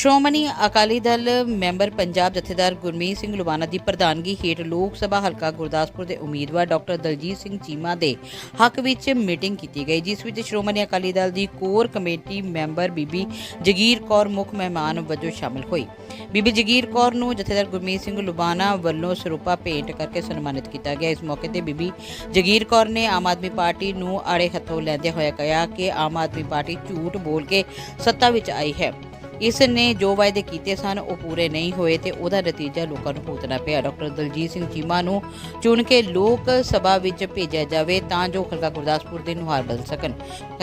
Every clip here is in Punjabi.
ਸ਼੍ਰੋਮਣੀ ਅਕਾਲੀ ਦਲ ਮੈਂਬਰ ਪੰਜਾਬ ਜਥੇਦਾਰ ਗੁਰਮੀਤ ਸਿੰਘ ਲੁਬਾਣਾ ਦੀ ਪ੍ਰਧਾਨਗੀ ਹੇਠ ਲੋਕ ਸਭਾ ਹਲਕਾ ਗੁਰਦਾਸਪੁਰ ਦੇ ਉਮੀਦਵਾਰ ਡਾਕਟਰ ਦਲਜੀਤ ਸਿੰਘ ਚੀਮਾ ਦੇ ਹੱਕ ਵਿੱਚ ਮੀਟਿੰਗ ਕੀਤੀ ਗਈ, ਜਿਸ ਵਿੱਚ ਸ਼੍ਰੋਮਣੀ ਅਕਾਲੀ ਦਲ ਦੀ core committee member Bibi Jagir Kaur ਮੁੱਖ ਮਹਿਮਾਨ ਵਜੋਂ ਸ਼ਾਮਲ ਹੋਈ। ਬੀਬੀ ਜਗੀਰ ਕੌਰ ਨੂੰ ਜਥੇਦਾਰ ਗੁਰਮੀਤ ਸਿੰਘ ਲੁਬਾਣਾ ਵੱਲੋਂ ਸਰੂਪਾ ਭੇਂਟ ਕਰਕੇ ਸਨਮਾਨਿਤ ਕੀਤਾ ਗਿਆ। ਇਸ ਮੌਕੇ ਤੇ ਬੀਬੀ ਜਗੀਰ ਕੌਰ ਨੇ ਆਮ ਆਦਮੀ ਪਾਰਟੀ ਨੂੰ ਆੜੇ ਹੱਥੋਂ ਲੈਂਦੇ ਹੋਏ ਕਿਹਾ ਕਿ ਆਮ ਆਦਮੀ ਪਾਰਟੀ ਝੂਠ ਬੋਲ ਕੇ ਸੱਤਾ ਵਿੱਚ ਆਈ ਹੈ। ਇਸ ਨੇ ਜੋ ਵਾਅਦੇ ਕੀਤੇ ਸਨ, ਉਹ ਪੂਰੇ ਨਹੀਂ ਹੋਏ ਤੇ ਉਹਦਾ ਨਤੀਜਾ ਲੋਕਾਂ ਨੂੰ ਭੁਗਤਣਾ ਪਿਆ। ਡਾਕਟਰ ਦਲਜੀਤ ਸਿੰਘ ਚੀਮਾ ਨੂੰ ਚੁਣ ਕੇ ਲੋਕ ਸਭਾ ਵਿੱਚ ਭੇਜਿਆ ਜਾਵੇ ਤਾਂ ਜੋ ਹਲਕਾ ਗੁਰਦਾਸਪੁਰ ਦੇ ਨੁਹਾਰ ਬਦਲ ਸਕਣ।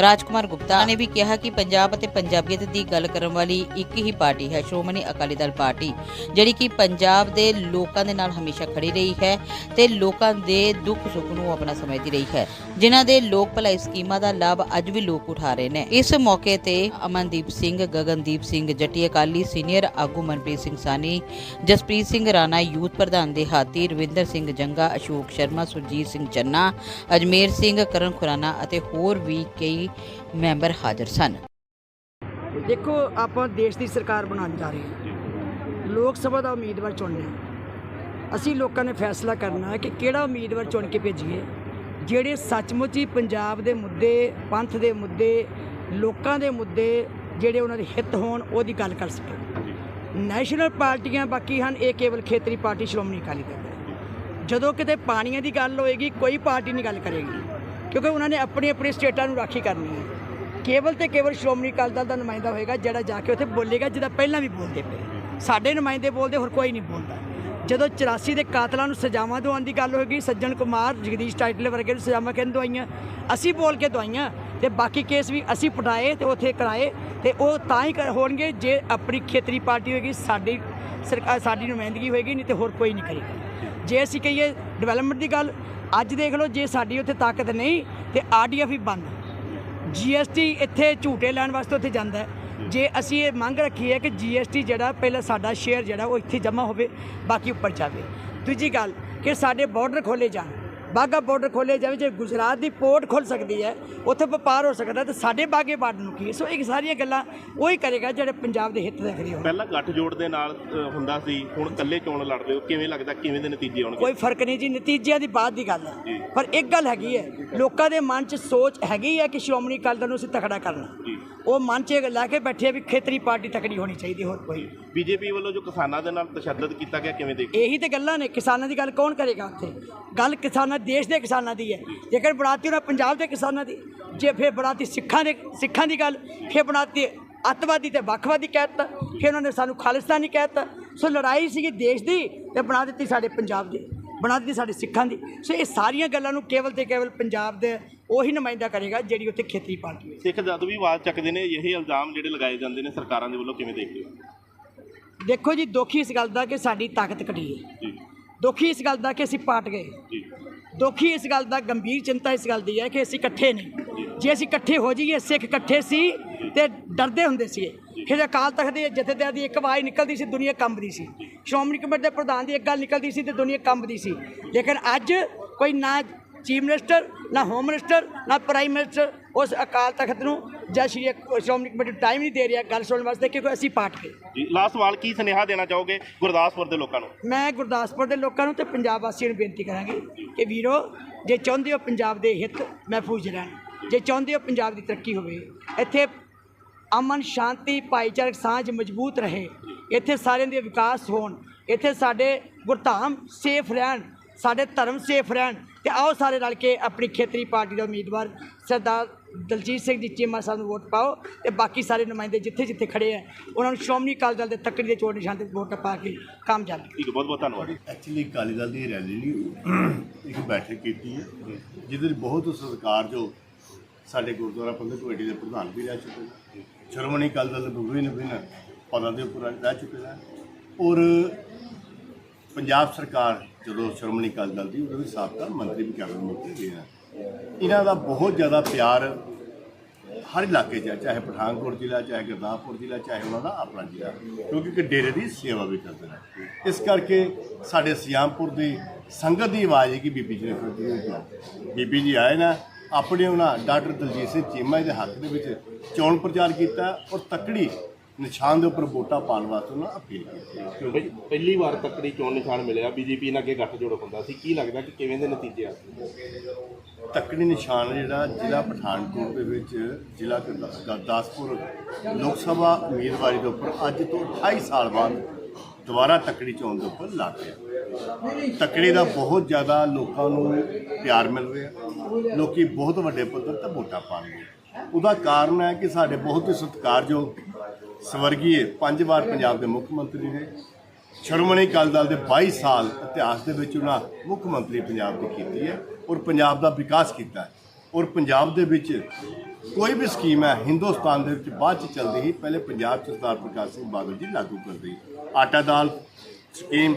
ਰਾਜਕੁਮਾਰ ਗੁਪਤਾ ਨੇ ਵੀ ਕਿਹਾ ਕਿ ਪੰਜਾਬ ਅਤੇ ਪੰਜਾਬੀਅਤ ਦੀ ਗੱਲ ਕਰਨ ਵਾਲੀ ਇੱਕ ਹੀ ਪਾਰਟੀ ਹੈ, ਸ਼੍ਰੋਮਣੀ ਅਕਾਲੀ ਦਲ ਪਾਰਟੀ, ਜਿਹੜੀ ਕਿ ਪੰਜਾਬ ਦੇ ਲੋਕਾਂ ਦੇ ਨਾਲ ਹਮੇਸ਼ਾ ਖੜੀ ਰਹੀ ਹੈ ਤੇ ਲੋਕਾਂ ਦੇ ਦੁੱਖ ਸੁੱਖ ਨੂੰ ਆਪਣਾ ਸਮਝਦੀ ਰਹੀ ਹੈ। ਜਿਨ੍ਹਾਂ ਦੇ ਲੋਕ ਭਲਾਈ ਸਕੀਮਾਂ ਦਾ ਲਾਭ ਅੱਜ ਵੀ ਲੋਕ ਉਠਾ ਰਹੇ ਨੇ। ਇਸ ਮੌਕੇ ਤੇ ਅਮਨਦੀਪ ਸਿੰਘ, ਗਗਨਦੀਪ ਸਿੰਘ ਸਿੰਘ ਜੱਟੀ ਅਕਾਲੀ ਸੀਨੀਅਰ ਆਗੂ ਮਨਪ੍ਰੀਤ ਸਿੰਘ ਸਾਨੀ ਜਸਪ੍ਰੀਤ ਸਿੰਘ ਰਾਣਾ ਯੂਥ ਪ੍ਰਧਾਨ ਦੇ ਹਾਤੀ ਰਵਿੰਦਰ ਸਿੰਘ ਜੰਗਾ, ਅਸ਼ੋਕ ਸ਼ਰਮਾ, ਸੁਰਜੀਤ ਸਿੰਘ ਚੰਨਾ, ਅਜਮੇਰ ਸਿੰਘ, ਕਰਨ ਖੁਰਾਨਾ ਅਤੇ ਹੋਰ ਵੀ ਕਈ ਮੈਂਬਰ ਹਾਜ਼ਰ ਸਨ। ਦੇਖੋ, ਆਪਾਂ ਦੇਸ਼ ਦੀ ਸਰਕਾਰ ਬਣਾਉਣ ਜਾ ਰਹੇ ਹਾਂ। ਲੋਕ ਸਭਾ ਦਾ ਉਮੀਦਵਾਰ ਚੁਣਨਾ ਅਸੀਂ ਲੋਕਾਂ ਨੇ ਫੈਸਲਾ ਕਰਨਾ ਹੈ ਕਿ ਕਿਹੜਾ ਉਮੀਦਵਾਰ ਚੁਣ ਕੇ ਭੇਜੀਏ। ਜਿਹੜੇ ਸੱਚਮੁੱਚ ਹੀ ਪੰਜਾਬ ਦੇ ਮੁੱਦੇ, ਪੰਥ ਦੇ ਮੁੱਦੇ, ਲੋਕਾਂ ਦੇ ਮੁੱਦੇ ਜਿਹੜੇ ਉਹਨਾਂ ਦੇ ਹਿੱਤ ਹੋਣ ਉਹਦੀ ਗੱਲ ਕਰ ਸਕਣ। ਨੈਸ਼ਨਲ ਪਾਰਟੀਆਂ ਬਾਕੀ ਹਨ ਇਹ ਕੇਵਲ ਖੇਤਰੀ ਪਾਰਟੀ ਸ਼੍ਰੋਮਣੀ ਅਕਾਲੀ ਦਲ ਜਦੋਂ ਕਿਤੇ ਪਾਣੀਆਂ ਦੀ ਗੱਲ ਹੋਏਗੀ ਕੋਈ ਪਾਰਟੀ ਨਹੀਂ ਗੱਲ ਕਰੇਗੀ। ਕਿਉਂਕਿ ਉਹਨਾਂ ਨੇ ਆਪਣੀ ਆਪਣੀ ਸਟੇਟਾਂ ਨੂੰ ਰਾਖੀ ਕਰਨੀ ਹੈ। ਕੇਵਲ ਤੇ ਕੇਵਲ ਸ਼੍ਰੋਮਣੀ ਅਕਾਲੀ ਦਲ ਦਾ ਨੁਮਾਇੰਦਾ ਹੋਏਗਾ ਜਿਹੜਾ ਜਾ ਕੇ ਉੱਥੇ ਬੋਲੇਗਾ ਜਿਹਦਾ ਪਹਿਲਾਂ ਵੀ ਬੋਲਦੇ ਪਏ। ਸਾਡੇ ਨੁਮਾਇੰਦੇ ਬੋਲਦੇ ਹੋਰ ਕੋਈ ਨਹੀਂ ਬੋਲਦਾ। ਜਦੋਂ 84 ਦੇ ਕਾਤਲਾਂ ਨੂੰ ਸਜ਼ਾਵਾਂ ਦਵਾਉਣ ਦੀ ਗੱਲ ਹੋਏਗੀ, ਸੱਜਣ ਕੁਮਾਰ, ਜਗਦੀਸ਼ ਟਾਈਟਲ ਵਰਗੇ ਨੂੰ ਸਜ਼ਾਵਾਂ ਕਿਹਨ ਦਵਾਈਆਂ? ਅਸੀਂ ਬੋਲ ਕੇ ਦਵਾਈਆਂ ਤੇ ਬਾਕੀ ਕੇਸ ਵੀ ਅਸੀਂ ਪਟਾਏ ਤੇ ਉੱਥੇ ਕਰਾਏ ਤੇ ਉਹ ਤਾਂ ਹੀ ਹੋਣਗੇ ਜੇ ਆਪਣੀ ਖੇਤਰੀ ਪਾਰਟੀ ਹੋਏਗੀ, ਸਾਡੀ ਸਰਕਾਰ ਸਾਡੀ ਨੁਮਾਇੰਦਗੀ ਹੋਏਗੀ, ਨਹੀਂ ਤੇ ਹੋਰ ਕੋਈ ਨਹੀਂ ਕਰੇਗਾ। ਜੇ ਅਸੀਂ ਕਹੀਏ ਡਿਵੈਲਪਮੈਂਟ ਦੀ ਗੱਲ, ਅੱਜ ਦੇਖ ਲਓ ਜੇ ਸਾਡੀ ਉੱਥੇ ਤਾਕਤ ਨਹੀਂ ਤੇ ਆਰਡੀਐਫ ਹੀ ਬੰਦ। ਜੀਐਸਟੀ ਇੱਥੇ ਝੂਟੇ ਲੈਣ ਵਾਸਤੇ ਉੱਥੇ ਜਾਂਦਾ ਹੈ। ਜੇ ਅਸੀਂ ਇਹ ਮੰਗ ਰੱਖੀ ਹੈ ਕਿ ਜੀਐਸਟੀ ਜਿਹੜਾ ਪਹਿਲਾਂ ਸਾਡਾ ਸ਼ੇਅਰ ਜਿਹੜਾ ਉਹ ਇੱਥੇ ਜਮ੍ਹਾਂ ਹੋਵੇ ਬਾਕੀ ਉੱਪਰ ਜਾਵੇ। ਦੂਜੀ ਗੱਲ ਕਿ ਸਾਡੇ ਬਾਰਡਰ ਖੋਲੇ ਜਾਣ। ਬਾਗਾ ਬਾਰਡਰ ਖੋਲੇ ਜਾਵੇ ਜੇ ਗੁਜਰਾਤ ਦੀ ਪੋਰਟ ਖੁੱਲ ਸਕਦੀ ਹੈ ਉੱਥੇ ਵਪਾਰ ਹੋ ਸਕਦਾ ਤੇ ਸਾਡੇ ਬਾਗੇ ਬਾਰਡਰ ਨੂੰ ਕੀ? ਹੈ? ਸੋ ਇਹ ਸਾਰੀਆਂ ਗੱਲਾਂ ਉਹੀ ਕਰੇਗਾ ਜਿਹੜੇ ਪੰਜਾਬ ਦੇ ਹਿੱਤ ਦੇ ਖਰੀ ਹੋਣ। ਪਹਿਲਾਂ ਗੱਠਜੋੜ ਦੇ ਨਾਲ ਹੁੰਦਾ ਸੀ ਹੁਣ ਇਕੱਲੇ ਚੋਣ ਲੜਦੇ ਹੋ? ਕਿਵੇਂ ਲੱਗਦਾ ਕਿਵੇਂ ਦੇ ਨਤੀਜੇ ਆਉਣਗੇ? ਕੋਈ ਫ਼ਰਕ ਨਹੀਂ ਜੀ ਨਤੀਜਿਆਂ ਦੀ ਬਾਤ ਦੀ ਗੱਲ। ਹੈ। ਪਰ ਇੱਕ ਗੱਲ ਹੈਗੀ ਹੈ ਲੋਕਾਂ ਦੇ ਮਨ 'ਚ ਸੋਚ ਹੈਗੀ ਹੈ ਕਿ ਸ਼੍ਰੋਮਣੀ ਅਕਾਲੀ ਦਲ ਨੂੰ ਅਸੀਂ ਤਕੜਾ ਕਰਨਾ। ਉਹ ਮਨ 'ਚ ਇਹ ਲੈ ਕੇ ਬੈਠੇ ਵੀ ਖੇਤਰੀ ਪਾਰਟੀ ਤਕੜੀ ਹੋਣੀ ਚਾਹੀਦੀ ਹੋਰ ਕੋਈ। ਬੀਜੇਪੀ ਵੱਲੋਂ ਜੋ ਕਿਸਾਨਾਂ ਦੇ ਨਾਲ ਤਸ਼ੱਦਦ ਕੀਤਾ ਗਿਆ ਕਿਵੇਂ ਦੇਖਦੇ ਇਹੀ ਤੇ ਗੱਲਾਂ ਨੇ ਕਿਸਾਨਾਂ ਦੀ ਗੱਲ ਕੌਣ ਕਰੇਗਾ ਉੱਥੇ? ਗੱਲ ਕਿਸਾਨਾਂ ਦੇਸ਼ ਦੇ ਕਿਸਾਨਾਂ ਦੀ ਹੈ। ਜੇਕਰ ਬਣਾਤੀ ਉਹਨਾਂ ਪੰਜਾਬ ਦੇ ਕਿਸਾਨਾਂ ਦੀ ਜੇ ਫਿਰ ਬਣਾਤੀ ਸਿੱਖਾਂ ਦੇ ਸਿੱਖਾਂ ਦੀ ਗੱਲ ਫਿਰ ਬਣਾਤੀ ਅੱਤਵਾਦੀ ਤੇ ਵੱਖਵਾਦੀ ਕਹਿਤਾ ਫਿਰ ਉਹਨਾਂ ਨੇ ਸਾਨੂੰ ਖਾਲਿਸਤਾਨੀ ਕਹਿਤਾ ਸੋ ਲੜਾਈ ਸੀਗੀ ਦੇਸ਼ ਦੀ ਤੇ ਬਣਾ ਦਿੱਤੀ ਸਾਡੇ ਪੰਜਾਬ ਦੀ। ਬਣਾ ਦਿੱਤੀ ਸਾਡੇ ਸਿੱਖਾਂ ਦੀ। ਸੋ ਇਹ ਸਾਰੀਆਂ ਗੱਲਾਂ ਨੂੰ ਕੇਵਲ ਤੇ ਕੇਵਲ ਪੰਜਾਬ ਦੇ ਉਹੀ ਨੁਮਾਇੰਦਾ ਕਰੇਗਾ ਜਿਹੜੀ ਉੱਥੇ ਖੇਤਰੀ ਪਾਰਟੀ ਹੈ ਸਿੱਖ ਜਦ ਵੀ ਆਵਾਜ਼ ਚੱਕਦੇ ਨੇ ਇਹ ਇਲਜ਼ਾਮ ਜਿਹੜੇ ਲਗਾਏ ਜਾਂਦੇ ਨੇ ਸਰਕਾਰਾਂ ਦੇ ਵੱਲੋਂ ਕਿਵੇਂ ਦੇਖਦੇ ਹੋ? ਦੇਖੋ ਜੀ ਦੁਖੀ ਇਸ ਗੱਲ ਦਾ ਕਿ ਸਾਡੀ ਤਾਕਤ ਘਟੀ ਹੈ। ਜੀ। ਦੁਖੀ ਇਸ ਗੱਲ ਦਾ ਕਿ ਅਸੀਂ ਪਾਟ ਗਏ। ਜੀ। ਦੁਖੀ ਇਸ ਗੱਲ ਦਾ ਗੰਭੀਰ ਚਿੰਤਾ ਇਸ ਗੱਲ ਦੀ ਹੈ ਕਿ ਅਸੀਂ ਇਕੱਠੇ ਨਹੀਂ। ਜੇ। ਅਸੀਂ ਇਕੱਠੇ ਹੋ ਜਾਈਏ ਸਿੱਖ ਇਕੱਠੇ ਸੀ ਤੇ ਡਰਦੇ ਹੁੰਦੇ ਸੀ ਫਿਰ ਅਕਾਲ ਤਖਤ ਦੇ ਜਥੇਦਾਰ ਦੀ ਇੱਕ ਆਵਾਜ਼ ਨਿਕਲਦੀ ਸੀ ਦੁਨੀਆ ਕੰਬਦੀ ਸੀ। ਸ਼੍ਰੋਮਣੀ ਕਮੇਟੀ ਦੇ ਪ੍ਰਧਾਨ ਦੀ ਇੱਕ ਗੱਲ ਨਿਕਲਦੀ ਸੀ ਤੇ ਦੁਨੀਆ ਕੰਬਦੀ ਸੀ। ਲੇਕਿਨ ਅੱਜ ਕੋਈ ਨਾ ਚੀਫ ਮਿਨਿਸਟਰ ਨਾ ਹੋਮ ਮਿਨਿਸਟਰ ਨਾ ਪ੍ਰਾਈਮ ਮਿਨਿਸਟਰ ਉਸ ਅਕਾਲ ਤਖਤ ਨੂੰ ਜਾਂ ਸ਼੍ਰੀ ਸ਼੍ਰੋਮਣੀ ਕਮੇਟੀ ਟਾਈਮ ਨਹੀਂ ਦੇ ਰਿਹਾ ਗੱਲ ਸੁਣਨ ਵਾਸਤੇ ਕਿਉਂਕਿ ਅਸੀਂ ਪਾਟ ਗਏ। ਲਾਸਟ ਸਵਾਲ ਕੀ ਸੁਨੇਹਾ ਦੇਣਾ ਚਾਹੋਗੇ ਗੁਰਦਾਸਪੁਰ ਦੇ ਲੋਕਾਂ ਨੂੰ? ਮੈਂ ਗੁਰਦਾਸਪੁਰ ਦੇ ਲੋਕਾਂ ਨੂੰ ਤੇ ਪੰਜਾਬ ਵਾਸੀਆਂ ਨੂੰ ਬੇਨਤੀ ਕਰਾਂਗੀ ਕਿ ਵੀਰੋ ਜੇ ਚਾਹੁੰਦੇ ਹੋ ਪੰਜਾਬ ਦੇ ਹਿੱਤ ਮਹਿਫੂਜ਼ ਰਹਿਣ। ਜੇ ਚਾਹੁੰਦੇ ਹੋ ਪੰਜਾਬ ਦੀ ਤਰੱਕੀ ਹੋਵੇ ਇੱਥੇ ਅਮਨ ਸ਼ਾਂਤੀ ਭਾਈਚਾਰਕ ਸਾਂਝ ਮਜ਼ਬੂਤ ਰਹੇ। ਇੱਥੇ ਸਾਰਿਆਂ ਦੇ ਵਿਕਾਸ ਹੋਣ। ਇੱਥੇ ਸਾਡੇ ਗੁਰਧਾਮ ਸੇਫ ਰਹਿਣ। ਸਾਡੇ ਧਰਮ ਸੇਫ ਰਹਿਣ। ਤੇ ਆਓ ਸਾਰੇ ਰਲ ਕੇ ਆਪਣੀ ਖੇਤਰੀ ਪਾਰਟੀ ਦਾ ਉਮੀਦਵਾਰ ਸਰਦਾਰ ਦਲਜੀਤ ਸਿੰਘ ਜੀ ਚੀਮਾ ਸਾਹਿਬ ਨੂੰ ਵੋਟ ਪਾਓ ਤੇ ਬਾਕੀ ਸਾਰੇ ਨੁਮਾਇੰਦੇ ਜਿੱਥੇ ਜਿੱਥੇ ਖੜੇ ਆ ਉਹਨਾਂ ਨੂੰ ਸ਼੍ਰੋਮਣੀ ਅਕਾਲੀ ਦਲ ਦੇ ਤੱਕੜੀ ਦੇ ਚੋਣ ਨਿਸ਼ਾਨ ਤੇ ਵੋਟ ਪਾ ਕੇ ਕਾਮਯਾਬ। ਠੀਕ ਬਹੁਤ ਬਹੁਤ ਧੰਨਵਾਦ ਐਕਚੁਅਲੀ ਅਕਾਲੀ ਦਲ ਦੀ ਰੈਲੀ ਨਹੀਂ ਇੱਕ ਬੈਠਕ ਕੀਤੀ ਹੈ ਜਿਹਦੇ ਵਿੱਚ ਬਹੁਤ ਸਤਿਕਾਰ ਜੋ ਸਾਡੇ ਗੁਰਦੁਆਰਾ ਪ੍ਰਬੰਧਕ ਕਮੇਟੀ ਦੇ ਪ੍ਰਧਾਨ ਵੀ ਰਹਿ ਚੁੱਕੇ ਨੇ ਸ਼੍ਰੋਮਣੀ ਅਕਾਲੀ ਦਲ ਦੇ ਪਦਾਂ ਦੇ ਉੱਪਰ ਰਹਿ ਚੁੱਕੇ ਨੇ। ਔਰ ਪੰਜਾਬ ਸਰਕਾਰ ਜਦੋਂ ਸ਼੍ਰੋਮਣੀ ਅਕਾਲੀ ਦਲ ਦੀ ਉਹਦੇ ਵੀ ਸਾਬਕਾ ਮੰਤਰੀ ਵੀ ਕੈਬਨਿਟ ਮੰਤਰੀ ਗਏ ਨੇ ਇਹਨਾਂ ਦਾ ਬਹੁਤ ਜ਼ਿਆਦਾ ਪਿਆਰ ਹਰ ਇਲਾਕੇ 'ਚ ਹੈ, ਚਾਹੇ ਪਠਾਨਕੋਟ ਜ਼ਿਲ੍ਹਾ, ਚਾਹੇ ਗੁਰਦਾਸਪੁਰ ਜ਼ਿਲ੍ਹਾ, ਚਾਹੇ ਉਹਨਾਂ ਦਾ ਆਪਣਾ ਜ਼ਿਲ੍ਹਾ, ਕਿਉਂਕਿ ਕਿ ਡੇਰੇ ਦੀ ਸੇਵਾ ਵੀ ਕਰਦੇ ਨੇ। ਇਸ ਕਰਕੇ ਸਾਡੇ ਸਿਆਮਪੁਰ ਦੀ ਸੰਗਤ ਦੀ ਆਵਾਜ਼ ਹੈ ਕਿ ਬੀਬੀ ਜੀ ਨੇ ਫਿਰ ਬੀਬੀ ਜੀ ਆਏ ਨਾ ਆਪਣੇ ਉਹਨਾਂ ਡਾਕਟਰ ਦਲਜੀਤ ਸਿੰਘ ਚੀਮਾ ਦੇ ਹੱਕ ਦੇ ਵਿੱਚ ਚੋਣ ਪ੍ਰਚਾਰ ਕੀਤਾ ਔਰ ਤਕੜੀ ਨਿਸ਼ਾਨ ਦੇ ਉੱਪਰ ਵੋਟਾਂ ਪਾਉਣ ਵਾਸਤੇ ਉਹਨਾਂ ਅਪੀਲ ਕੀਤੀ। ਬਈ ਪਹਿਲੀ ਵਾਰ ਤੱਕੜੀ ਚੋਣ ਨਿਸ਼ਾਨ ਮਿਲਿਆ ਬੀਜੇਪੀ ਨਾਲ ਅੱਗੇ ਗੱਠਜੋੜ ਹੁੰਦਾ ਸੀ। ਕੀ ਲੱਗਦਾ ਕਿ ਕਿਵੇਂ ਦੇ ਨਤੀਜੇ ਆ? ਤੱਕੜੀ ਨਿਸ਼ਾਨ ਜਿਹੜਾ ਜ਼ਿਲ੍ਹਾ ਪਠਾਨਕੋਟ ਦੇ ਵਿੱਚ ਜ਼ਿਲ੍ਹਾ ਗੁਰਦਾ- ਗੁਰਦਾਸਪੁਰ ਲੋਕ ਸਭਾ ਉਮੀਦਵਾਰੀ ਦੇ ਉੱਪਰ ਅੱਜ ਤੋਂ 28 ਸਾਲ ਬਾਅਦ ਦੁਬਾਰਾ ਤੱਕੜੀ ਚੋਣ ਦੇ ਉੱਪਰ ਲੱਗ ਗਿਆ। ਤੱਕੜੀ ਦਾ ਬਹੁਤ ਜ਼ਿਆਦਾ ਲੋਕਾਂ ਨੂੰ ਪਿਆਰ ਮਿਲ ਰਿਹਾ। ਲੋਕੀ ਬਹੁਤ ਵੱਡੇ ਪੱਧਰ ਤੇ ਵੋਟਾਂ ਪਾਉਂਦੇ ਉਹਦਾ ਕਾਰਨ ਹੈ ਕਿ ਸਾਡੇ ਬਹੁਤ ਹੀ ਸਤਿਕਾਰਯੋਗ ਸਵਰਗੀਏ, ਪੰਜ ਵਾਰ ਪੰਜਾਬ ਦੇ ਮੁੱਖ ਮੰਤਰੀ ਨੇ ਸ਼੍ਰੋਮਣੀ ਅਕਾਲੀ ਦਲ ਦੇ 22 ਸਾਲ ਇਤਿਹਾਸ ਦੇ ਵਿੱਚ ਉਹਨਾਂ ਮੁੱਖ ਮੰਤਰੀ ਪੰਜਾਬ ਦੀ ਕੀਤੀ ਹੈ ਔਰ ਪੰਜਾਬ ਦਾ ਵਿਕਾਸ ਕੀਤਾ ਹੈ। ਔਰ ਪੰਜਾਬ ਦੇ ਵਿੱਚ ਕੋਈ ਵੀ ਸਕੀਮ ਹੈ, ਹਿੰਦੁਸਤਾਨ ਦੇ ਵਿੱਚ ਬਾਅਦ ਚ ਚੱਲਦੀ ਸੀ। ਪਹਿਲੇ ਪੰਜਾਬ ਚ ਸਰਦਾਰ ਪ੍ਰਕਾਸ਼ ਸਿੰਘ ਬਾਦਲ ਜੀ ਲਾਗੂ ਕਰਦੇ ਆਟਾ ਦਾਲ ਸਕੀਮ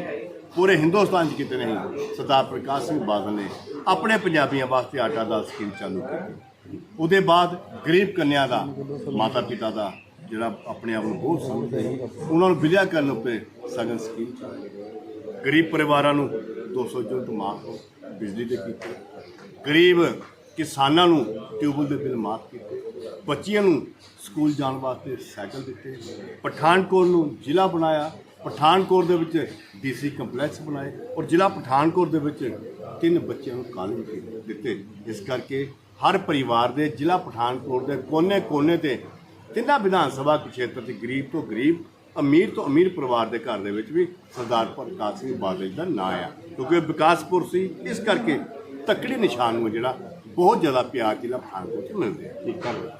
ਪੂਰੇ ਹਿੰਦੁਸਤਾਨ 'ਚ ਕਿਤੇ ਨਹੀਂ। ਸਰਦਾਰ ਪ੍ਰਕਾਸ਼ ਸਿੰਘ ਬਾਦਲ ਨੇ ਆਪਣੇ ਪੰਜਾਬੀਆਂ ਵਾਸਤੇ ਆਟਾ ਦਾਲ ਸਕੀਮ ਚਾਲੂ ਕੀਤੀ। ਉਹਦੇ ਬਾਅਦ ਗਰੀਬ ਕੰਨਿਆ ਦਾ ਮਾਤਾ ਪਿਤਾ ਦਾ ਜਿਹੜਾ ਆਪਣੇ ਆਪ ਨੂੰ ਬਹੁਤ ਸਮਝਦੇ ਸੀ, ਉਹਨਾਂ ਨੂੰ ਵਿਦਿਆ ਕਰਨ ਉੱਤੇ ਸਗਨ ਸਕੀਮ ਗਰੀਬ ਪਰਿਵਾਰਾਂ ਨੂੰ 200 ਯੂਨਿਟ ਮਾਫ ਬਿਜਲੀ ਦੇ ਕੀਤੇ। ਗਰੀਬ ਕਿਸਾਨਾਂ ਨੂੰ ਟਿਊਬਲ ਦੇ ਬਿੱਲ ਮਾਫ ਕੀਤੇ। ਬੱਚਿਆਂ ਨੂੰ ਸਕੂਲ ਜਾਣ ਵਾਸਤੇ ਸਾਈਕਲ ਦਿੱਤੇ। ਪਠਾਨਕੋਟ ਨੂੰ ਜ਼ਿਲ੍ਹਾ ਬਣਾਇਆ। ਪਠਾਨਕੋਟ ਦੇ ਵਿੱਚ ਡੀਸੀ ਕੰਪਲੈਕਸ ਬਣਾਏ ਔਰ ਜ਼ਿਲ੍ਹਾ ਪਠਾਨਕੋਟ ਦੇ ਵਿੱਚ ਤਿੰਨ ਬੱਚਿਆਂ ਨੂੰ ਕਾਲਜ ਦਿੱਤੇ। ਇਸ ਕਰਕੇ ਹਰ ਪਰਿਵਾਰ ਦੇ ਜ਼ਿਲ੍ਹਾ ਪਠਾਨਕੋਟ ਦੇ ਕੋਨੇ-ਕੋਨੇ ਤੇ ਤਿੰਨਾਂ ਵਿਧਾਨ ਸਭਾ ਖੇਤਰ ਦੇ ਗਰੀਬ ਤੋਂ ਗਰੀਬ, ਅਮੀਰ ਤੋਂ ਅਮੀਰ ਪਰਿਵਾਰ ਦੇ ਘਰ ਦੇ ਵਿੱਚ ਵੀ ਸਰਦਾਰ ਪ੍ਰਕਾਸ਼ ਸਿੰਘ ਬਾਦਲ ਦਾ ਨਾਂ ਆ। ਕਿਉਂਕਿ ਇਹ ਵਿਕਾਸਪੁਰ ਸੀ, ਇਸ ਕਰਕੇ ਤਕੜੀ ਨਿਸ਼ਾਨ ਨੂੰ ਜਿਹੜਾ ਬਹੁਤ ਜ਼ਿਆਦਾ ਪਿਆਰ ਜ਼ਿਲ੍ਹਾ ਪਠਾਨਕੋਟ ਚ ਮਿਲਦੇ ਆ। ਠੀਕ ਧੰਨਵਾਦ